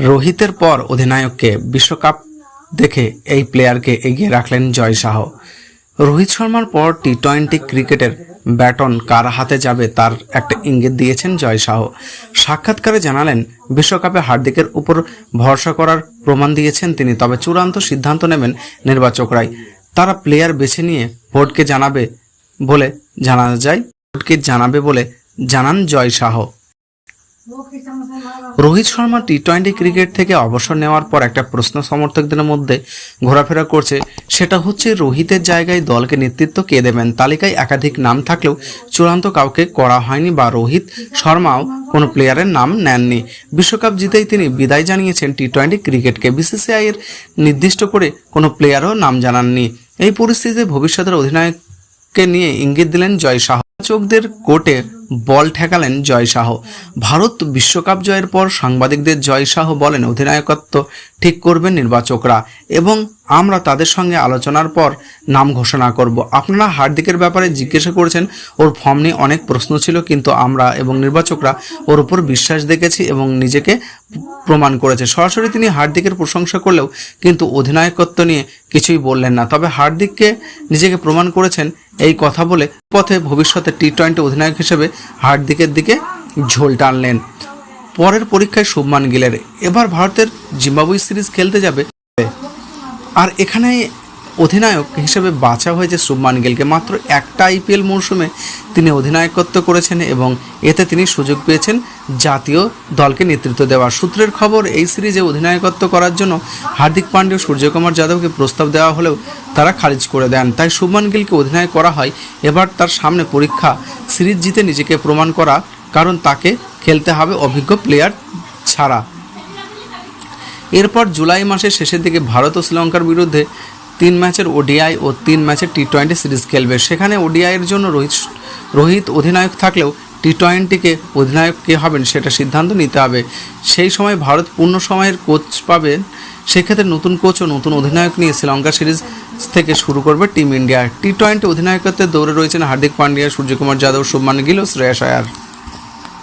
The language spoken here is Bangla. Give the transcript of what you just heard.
রোহিতের পর অধিনায়ককে বিশ্বকাপ দেখে এই প্লেয়ারকে এগিয়ে রাখলেন জয় শাহ। রোহিত শর্মার পর টি টোয়েন্টি ক্রিকেটের ব্যাটন কার হাতে যাবে তার একটা ইঙ্গিত দিয়েছেন জয় শাহ। সাক্ষাৎকারে জানালেন, বিশ্বকাপে হার্দিকের উপর ভরসা করার প্রমাণ দিয়েছেন তিনি, তবে চূড়ান্ত সিদ্ধান্ত নেবেন নির্বাচকরাই। তারা প্লেয়ার বেছে নিয়ে বোর্ডকে জানাবে বলে জানা যায় বোর্ডকে জানাবে বলে জানান Jay Shah. Rohit Sharma T twenty cricket থেকে অবসর নেওয়ার পর একটা প্রশ্ন সমর্থকদের মধ্যে ঘোরাফেরা করছে। সেটা হচ্ছে, রোহিতের জায়গায় দলকে নেতৃত্ব কে দেবেন? তালিকায় একাধিক নাম থাকলেও চূড়ান্ত কাউকে করা হয়নি বা রোহিত শর্মাও কোনো প্লেয়ারের নাম নেননি। বিশ্বকাপ জিতেই তিনি বিদায় জানিয়েছেন টি টোয়েন্টি ক্রিকেটকে। বিসিসিআই এর নির্দিষ্ট করে কোনো প্লেয়ারও নাম জানাননি। এই পরিস্থিতিতে ভবিষ্যতের অধিনায়ককে নিয়ে ইঙ্গিত দিলেন জয় শাহ। চোখদের কোর্টে বল ঠেকালেন জয় শাহ। ভারত বিশ্বকাপ জয়ের পর সাংবাদিকদের জয় শাহ বলেন অধিনায়কত্ব ঠিক করবেন নির্বাচকরা এবং আমরা তাদের সঙ্গে আলোচনার পর নাম ঘোষণা করব। আপনারা হার্দিকের ব্যাপারে জিজ্ঞাসা করেছেন, ওর ফর্ম নিয়ে অনেক প্রশ্ন ছিল, কিন্তু আমরা এবং নির্বাচকরা ওর উপর বিশ্বাস দেখেছি এবং নিজেকে প্রমাণ করেছে। সরাসরি তিনি হার্দিকের প্রশংসা করলেও কিন্তু অধিনায়কত্ব নিয়ে কিছুই বললেন না। তবে হার্দিককে নিজেকে প্রমাণ করেছেন এই কথা বলে পথে ভবিষ্যতে টি টোয়েন্টি অধিনায়ক হিসেবে হার্দিকের দিকে ঝোল টানলেন। পরের পরীক্ষায় শুভমান গিলের। এবার ভারতের জিম্বাবুই সিরিজ খেলতে যাবে। আর এখানে অধিনায়ক হিসেবে বাছা হয়েছে শুভমান গিলকে। মাত্র একটা আইপিএল মরশুমে তিনি অধিনায়কত্ব করেছেন এবং এতে তিনি সুযোগ পেয়েছেন জাতীয় দলকে নেতৃত্ব দেওয়ার। সূত্রের খবর, এই সিরিজে অধিনায়কত্ব করার জন্য হার্দিক পান্ডে ও সূর্যকুমার যাদবকে প্রস্তাব দেওয়া হলেও তারা খারিজ করে দেন। তাই শুভমান গিলকে অধিনায়ক করা হয়। এবার তার সামনে পরীক্ষা। সিরিজ জিতে নিজেকে প্রমাণ করা, কারণ তাকে খেলতে হবে অভিজ্ঞ প্লেয়ার ছাড়া। এরপর জুলাই মাসের শেষের দিকে ভারত ও শ্রীলঙ্কার বিরুদ্ধে তিন ম্যাচের ওডিআই ও তিন ম্যাচের টি টোয়েন্টি সিরিজ খেলবে। সেখানে ওডিআইয়ের জন্য রোহিত রোহিত অধিনায়ক থাকলেও টি টোয়েন্টিকে অধিনায়ক কে হবেন সেটা সিদ্ধান্ত নিতে হবে। সেই সময় ভারত পূর্ণ সময়ের কোচ পাবেন। সেক্ষেত্রে নতুন কোচ ও নতুন অধিনায়ক নিয়ে শ্রীলঙ্কা সিরিজ থেকে শুরু করবে টিম ইন্ডিয়া। টি টোয়েন্টি অধিনায়কত্বের দৌড়ে রয়েছেন হার্দিক পান্ডিয়া, সূর্যকুমার যাদব, শুভমান গিল ও শ্রেয়াস আয়ার।